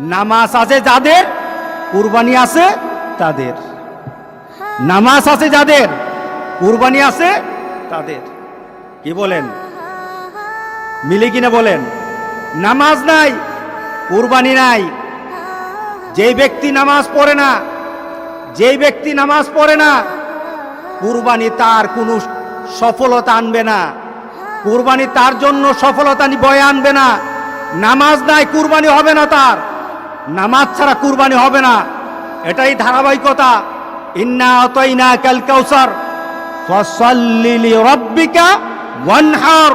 নামাজ আছে যাদের, কুরবানি আছে তাদের। নামাজ আছে যাদের, কুরবানি আছে তাদের। কি বলেন? মিলে কিনা বলেন? নামাজ নাই, কুরবানি নাই। যেই ব্যক্তি নামাজ পড়ে না, যেই ব্যক্তি নামাজ পড়ে না, কুরবানি তার কোনো সফলতা আনবে না। কুরবানি তার জন্য সফলতা বয়ে আনবে না। নামাজ নাই, কুরবানি হবে না তার। নামাজ ছাড়া কুরবানি হবে না। এটাই ধারাবাহিকতা। ইন্না অতইনা কাল কাউসার। ফসল্লি রব্বিকা ওয়ানহার।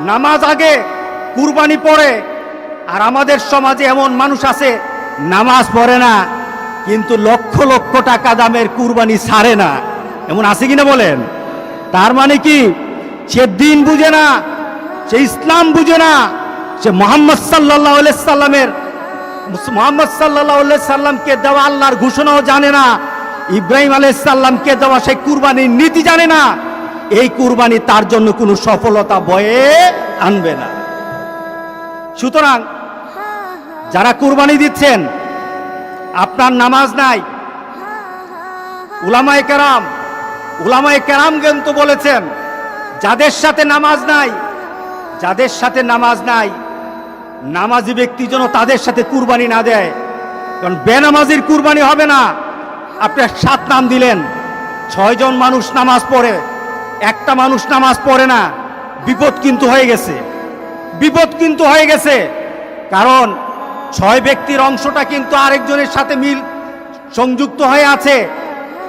নামাজ আগে, কুরবানি পড়ে আর আমাদের সমাজে এমন মানুষ আছে, নামাজ পড়ে না, কিন্তু লক্ষ লক্ষ টাকা দামের কুরবানি ছাড়ে না। এমন আছে কিনা বলেন? তার মানে কি? সে দিন বুঝে না, সে ইসলাম বুঝে না, সে মোহাম্মদ সাল্লাহ সাল্লামের মোহাম্মদ সাল্লাহ সাল্লামকে দেওয়া আল্লাহর ঘোষণাও জানে না, ইব্রাহিম আলাইসাল্লামকে দেওয়া সেই কুরবানির নীতি জানে না, এই কুরবানি তার জন্য কোনো সফলতা বয়ে আনবে না। সুতরাং যারা কুরবানি দিচ্ছেন, আপনার নামাজ নাই, উলামায় কেরাম উলামায় কেরাম কিন্তু বলেছেন, যাদের সাথে নামাজ নাই, যাদের সাথে নামাজ নাই নামাজি ব্যক্তি যেন তাদের সাথে কুরবানি না দেয়। কারণ বেনামাজির কুরবানি হবে না। আপনি সাত নাম দিলেন। ছয়জন মানুষ নামাজ পড়ে। একটা মানুষ নামাজ পড়ে না। বিপদ কিন্তু হয়ে গেছে। বিপদ কিন্তু হয়ে গেছে। কারণ ছয় ব্যক্তির অংশটা কিন্তু আরেকজনের সাথে মিল সংযুক্ত হয়ে আছে।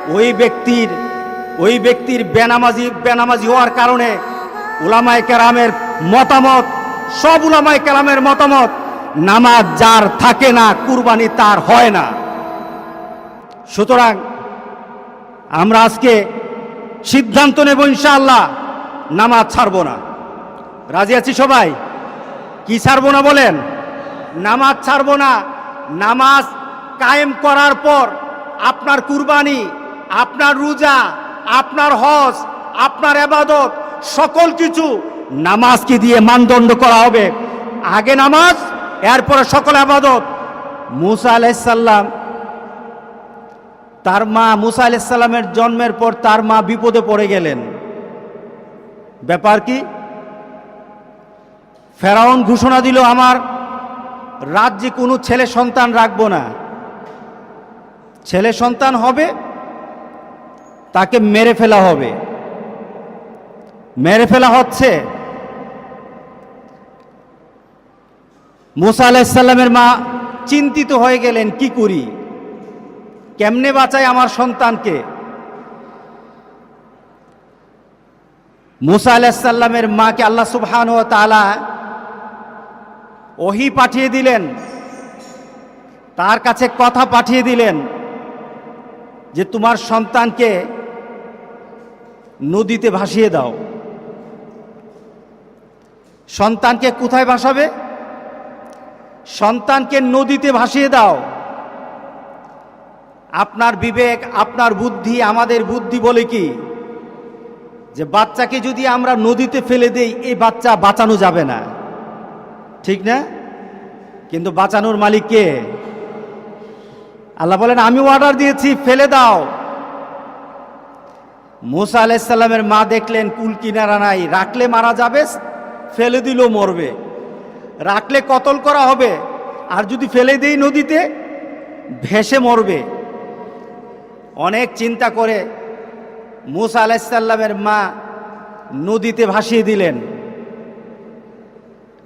ওই ব্যক্তির ওই ব্যক্তির বেনামাজি বেনামাজি হওয়ার কারণে উলামায়ে কেরামের মতামত সব উলামায়ে কেরামের মতামত, নামাজ যার থাকে না, কুরবানি তার হয় না। সুতরাং আমরা আজকে সিদ্ধান্ত নেব ইনশাআল্লাহ, নামাজ ছাড়বো না। রাজি আছি সবাই? কি ছাড়বো না বলেন? নামাজ ছাড়বো না। নামাজ কায়েম করার পর আপনার কুরবানি, আপনার রোজা, আপনার হজ, আপনার এবাদত সকল কিছু নামাজকে দিয়ে মানদণ্ড করা হবে। আগে নামাজ, এরপরে সকল আবাদত। মুসা আলাইসাল্লাম, তার মা মুসা আলাইসাল্লামের জন্মের পর তার মা বিপদে পড়ে গেলেন। ব্যাপার কি? ফেরাউন ঘোষণা দিল, আমার রাজ্যে কোনো ছেলে সন্তান রাখব না। ছেলে সন্তান হবে, তাকে মেরে ফেলা হবে। মেরে ফেলা হচ্ছে। মুসা আলাইসাল্লামের মা চিন্তিত হয়ে গেলেন, কি করি? কেমনে বাঁচাই আমার সন্তানকে? মুসা আলাইসাল্লামের মাকে আল্লাহ সুবহান ও তালা ওহি পাঠিয়ে দিলেন, তার কাছে কথা পাঠিয়ে দিলেন যে, তোমার সন্তানকে নদীতে ভাসিয়ে দাও। সন্তানকে কোথায় ভাসাবে? সন্তানকে নদীতে ভাসিয়ে দাও। আপনার বিবেক, আপনার বুদ্ধি, আমাদের বুদ্ধি বলে কি? যে বাচ্চাকে যদি আমরা নদীতে ফেলে দেই এই বাচ্চা বাঁচানো যাবে না। ঠিক না? কিন্তু বাঁচানোর মালিক কে? আল্লাহ বলেন, আমি অর্ডার দিয়েছি, ফেলে দাও। মোসা আলাইসাল্লামের মা দেখলেন, কুল কিনারা নাই, রাখলে মারা যাবে, ফেলে দিলেও মরবে। রাখলে কতল করা হবে? আর যদি ফেলে দেই নদীতে, ভেসে মরবে। অনেক চিন্তা করে মুসা আলাইসাল্লামের মা নদীতে ভাসিয়ে দিলেন।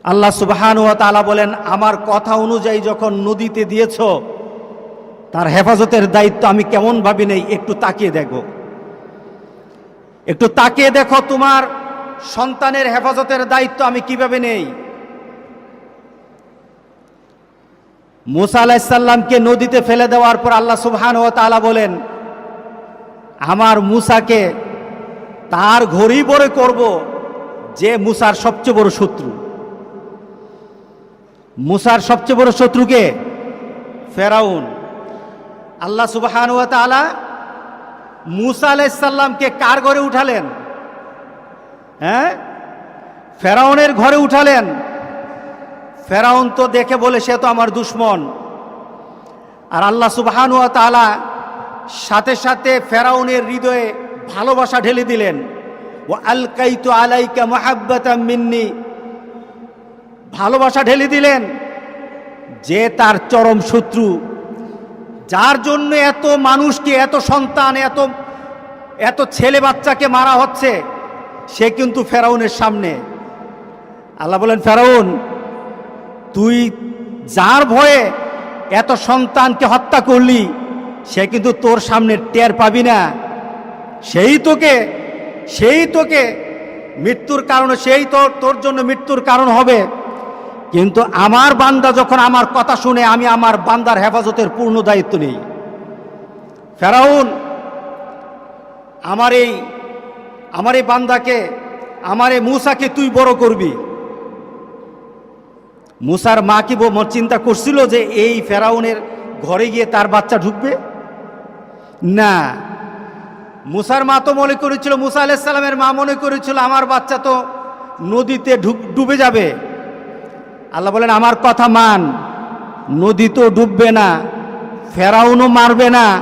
আল্লাহ সুবাহানু তালা বলেন, আমার কথা অনুযায়ী যখন নদীতে দিয়েছ, তার হেফাজতের দায়িত্ব আমি কেমন ভাবি নেই, একটু তাকিয়ে দেখো। একটু তাকিয়ে দেখো তোমার সন্তানের হেফাজতের দায়িত্ব আমি কীভাবে নেই? মুসা আলাহিসাল্লামকে নদীতে ফেলে দেওয়ার পর আল্লাহ সুবহান ও তালা বলেন, আমার মুসাকে তার ঘড়ি বড়ে করব যে মুসার সবচেয়ে বড় শত্রু। মুসার সবচেয়ে বড় শত্রুকে ফেরাউন। আল্লাহ সুবহান ও তালা মুসা আলাইসাল্লামকে কার ঘরে উঠালেন? হ্যাঁ? ফেরাউনের ঘরে উঠালেন। ফেরাউন তো দেখে বলে, সে তো আমার দুশ্মন। আর আল্লাহ সুবহান ওয়া তাআলা সাথে সাথে ফেরাউনের হৃদয়ে ভালোবাসা ঢেলে দিলেন। ও আলকাইতু আলাইকা মাহাব্বাতাম মিন্নি। ভালোবাসা ঢেলে দিলেন যে তার চরম শত্রু, যার জন্য এত মানুষকে, এত সন্তান, এত এত ছেলে বাচ্চাকে মারা হচ্ছে, সে কিন্তু ফেরাউনের সামনে। আল্লাহ বলেন, ফেরাউন তুই যার ভয়ে এত সন্তানকে হত্যা করলি, সে কিন্তু তোর সামনে টের পাবি না। সেই তোকে সেই তোকে মৃত্যুর কারণে, সেই তোর তোর জন্য মৃত্যুর কারণ হবে। কিন্তু আমার বান্দা যখন আমার কথা শুনে, আমি আমার বান্দার হেফাজতের পূর্ণ দায়িত্ব নেই। ফেরাউন, আমার এই আমার এই বান্দাকে, আমার এই মূসাকে তুই বড় করবি। মুসার মা কি চিন্তা করছিল যে এই ফেরাউনের ঘরে গিয়ে তার বাচ্চা ঢুকবে? না। মুসার মা তো মনে করেছিল, মুসা আলাইসাল্লামের মা মনে করেছিল, আমার বাচ্চা তো নদীতে ডুবে যাবে। আল্লাহ বলেন, আমার কথা মান। নদী তো ডুববে না, ফেরাউনও মারবে না,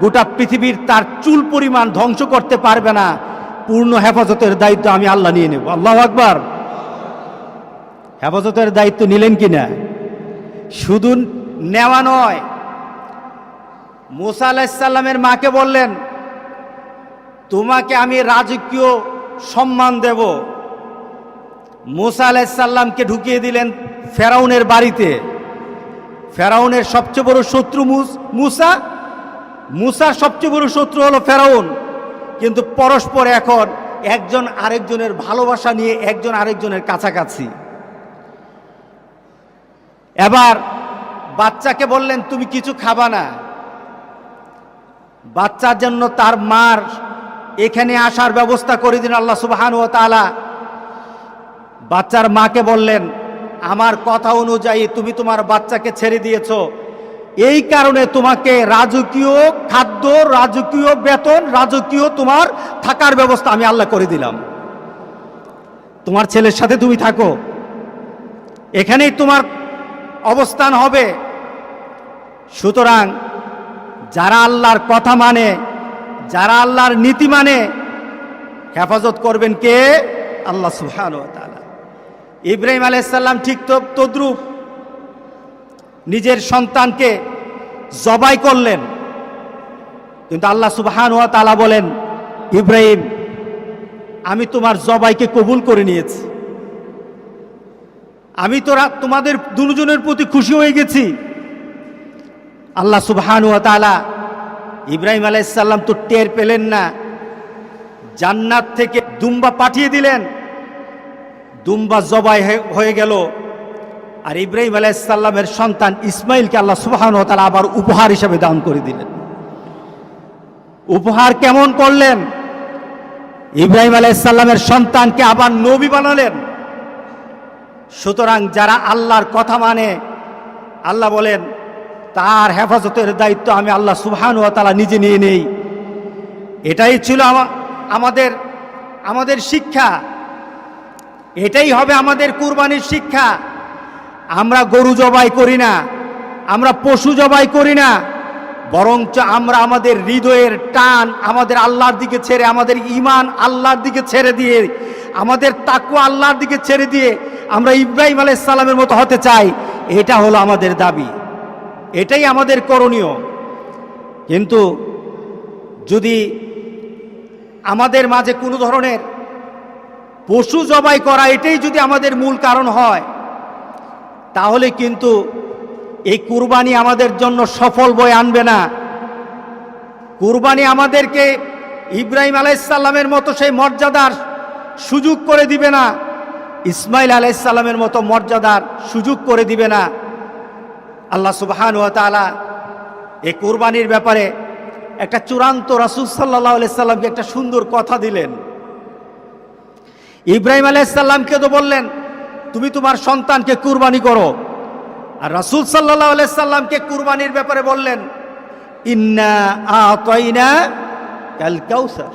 গোটা পৃথিবীর তার চুল পরিমাণ ধ্বংস করতে পারবে না। পূর্ণ হেফাজতের দায়িত্ব আমি আল্লাহ নিয়ে নেব। আল্লাহ আকবার। হেফাজতের দায়িত্ব নিলেন কিনা? শুধু নেওয়া নয়, মুসা আলাহিসাল্লামের মাকে বললেন, তোমাকে আমি রাজকীয় সম্মান দেব। মুসা আলাহিসাল্লামকে ঢুকিয়ে দিলেন ফেরাউনের বাড়িতে। ফেরাউনের সবচেয়ে বড় শত্রু মুস- মুসা? মুসার সবচেয়ে বড় শত্রু হলো ফেরাউন। কিন্তু পরস্পর এখন একজন আরেকজনের ভালোবাসা নিয়ে একজন আরেকজনের কাছাকাছি। এবার বাচ্চাকে বললেন, তুমি কিছু খাবা না। বাচ্চার জন্য তার মার এখানে আসার ব্যবস্থা করে দিন আল্লাহ সুবহান ও তালা বাচ্চার মাকে বললেন, আমার কথা অনুযায়ী তুমি তোমার বাচ্চাকে ছেড়ে দিয়েছ। এই কারণে তোমাকে রাজকীয় খাদ্য, রাজকীয় বেতন, রাজকীয় তোমার থাকার ব্যবস্থা আমি আল্লাহ করে দিলাম। তোমার ছেলের সাথে তুমি থাকো। এখানেই তোমার অবস্থান হবে। সুতরাং যারা আল্লাহর কথা মানে যারা আল্লাহর নীতি মানে হেফাজত করবেন কে? আল্লাহ সুহান ইব্রাহিম আলাইসাল্লাম ঠিক তদ্রুপ নিজের সন্তানকে জবাই করলেন। কিন্তু আল্লাহ সুবহান ওয়া তাআলা বলেন, ইব্রাহিম, আমি তোমার জবাইকে কবুল করে নিয়েছি। আমি তোরা তোমাদের দুজনের প্রতি খুশি হয়ে গেছি। আল্লাহ সুবহান তাআলা ইব্রাহিম আলাইসাল্লাম তো টের পেলেন না। জান্নাত থেকে দুম্বা পাঠিয়ে দিলেন। দুম্বা জবাই হয়ে- গেল। আর ইব্রাহিম আলাইসাল্লামের সন্তান ইসমাইলকে আল্লাহ সুবহান তাআলা আবার উপহার হিসেবে দান করে দিলেন। উপহার কেমন করলেন? ইব্রাহিম আলাইসাল্লামের সন্তানকে আবার নবী বানালেন। সুতরাং যারা আল্লাহর কথা মানে আল্লাহ বলেন, তার হেফাজতের দায়িত্ব আমি আল্লাহ সুবহান ওয়া তাআলা নিজে নিয়ে নেই। এটাই ছিল আমাদের আমাদের শিক্ষা। এটাই হবে আমাদের কুরবানির শিক্ষা। আমরা গরু জবাই করি না, আমরা পশু জবাই করি না, বরঞ্চ আমরা আমাদের হৃদয়ের টান আমাদের আল্লাহর দিকে ছেড়ে, আমাদের ইমান আল্লাহর দিকে ছেড়ে দিয়ে, আমাদের তাকু আল্লাহর দিকে ছেড়ে দিয়ে আমরা ইব্রাহিম আলাইসাল্লামের মতো হতে চাই, এটা হলো আমাদের দাবি। এটাই আমাদের করণীয়। কিন্তু যদি আমাদের মাঝে কোনো ধরনের পশু জবাই করা এটাই যদি আমাদের মূল কারণ হয়, তাহলে কিন্তু এই কুরবানি আমাদের জন্য সফল বয়ে আনবে না। কুরবানি আমাদেরকে ইব্রাহিম আলাইসাল্লামের মতো সেই মর্যাদার সুযোগ করে দিবে না। ইসমাইল আলাইসাল্লামের মতো মর্যাদার সুযোগ করে দিবে না। আল্লাহ সুবহান তাআলা এই কুরবানির ব্যাপারে একটা চূড়ান্ত রাসূল সাল্লাহ আলাইহি সাল্লামকে একটা সুন্দর কথা দিলেন। ইব্রাহিম আলাইসাল্লামকে তো বললেন, তুমি তোমার সন্তানকে কুরবানি করো। আর রাসূল সাল্লাল্লাহু আলাইহি সাল্লামকে কুরবানির ব্যাপারে বললেন, ইন্না আতাইনা কাল কাউসার।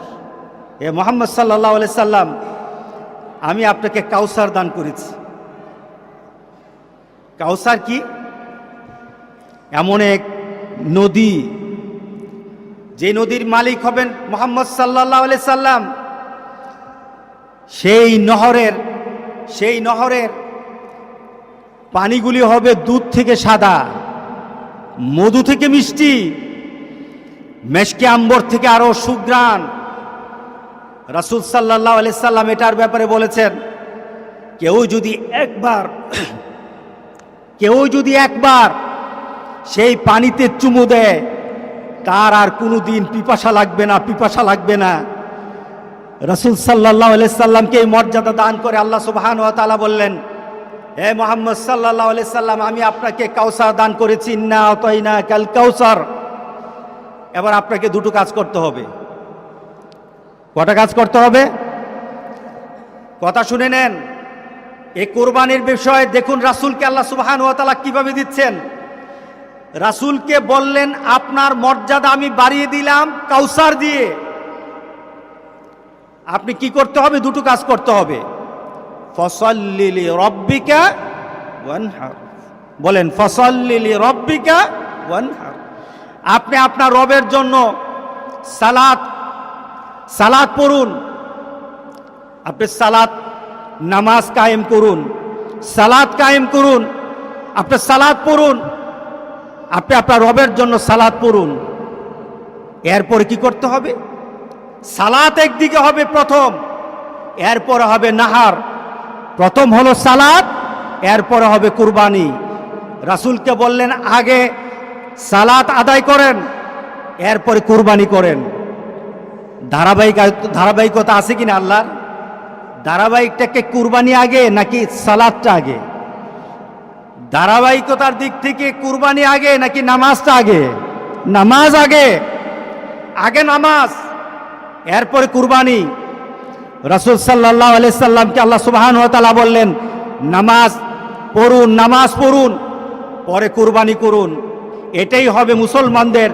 এ মোহাম্মদ সাল্লাল্লাহু আলাইহি সাল্লাম আমি আপনাকে কাউসার দান করেছি। কাউসার কি? এমন এক নদী। যে নদীর মালিক হবেন মোহাম্মদ সাল্লাহ আলি সাল্লাম। সেই নহরের সেই নহরের পানিগুলি হবে দুধ থেকে সাদা, মধু থেকে মিষ্টি, মেশকে আম্বর থেকে আরও সুগ্রাণ রাসুল সাল্লাহ আলি সাল্লাম এটার ব্যাপারে বলেছেন, কেউ যদি একবার, কেউ যদি একবার সেই পানিতে চুমু দেয়, তার আর কোনো দিন পিপাসা লাগবে না, পিপাসা লাগবে না। রসুল সাল্লাহ সাল্লামকে এই মর্যাদা দান করে আল্লাহ সুবাহান তালা বললেন, হে মোহাম্মদ সাল্লাহ সাল্লাম, আমি আপনাকে কাউসার দান করেছি না অতই না কাল কাউসার। এবার আপনাকে দুটো কাজ করতে হবে। কটা কাজ করতে হবে? কথা শুনে নেন। এই কোরবানির বিষয়ে দেখুন রাসুলকে আল্লাহ সুবাহান ও তালা কীভাবে দিচ্ছেন। রাসুলকে বললেন, আপনার মর্যাদা আমি বাড়িয়ে দিলাম কাউসার দিয়ে। আপনি কি করতে হবে? দুটো কাজ করতে হবে। ফসল্লিলি রব্বিকা বলেন ফসল্লিলি রব্বিকা আপনি আপনার রবের জন্য সালাত সালাত পড়ুন। আপনি সালাদ নামাজ কায়েম করুন। সালাদ কায়েম করুন। আপনি সালাদ পড়ুন। আপনি আপনার রবের জন্য সালাদ পড়ুন। এরপরে কি করতে হবে? সালাত একদিকে হবে প্রথম, এরপরে হবে নাহার। প্রথম হলো সালাদ, এরপরে হবে কুরবানি। রাসুলকে বললেন, আগে সালাত আদায় করেন, এরপরে কুরবানি করেন। ধারাবাহিক ধারাবাহিকতা আছে কিনা আল্লাহর? ধারাবাহিকটাকে কুরবানি আগে নাকি সালাদটা আগে? ধারাবাহিকতার দিক থেকে কুরবানি আগে নাকি নামাজটা আগে? নামাজ আগে। আগে নামাজ, এরপরে কুরবানি। রসুল সাল্লাহ আলাইসাল্লামকে আল্লাহ সুবাহান তালা বললেন, নামাজ পড়ুন নামাজ পড়ুন, পরে কুরবানি করুন। এটাই হবে মুসলমানদের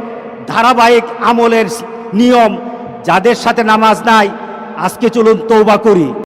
ধারাবাহিক আমলের নিয়ম। যাদের সাথে নামাজ নাই আজকে চলুন তৌবা করি।